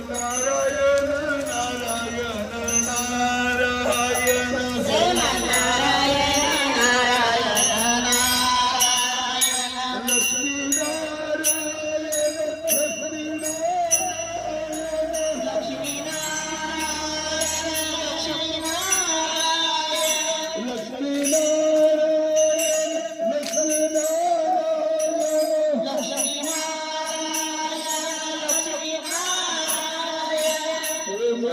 Narayan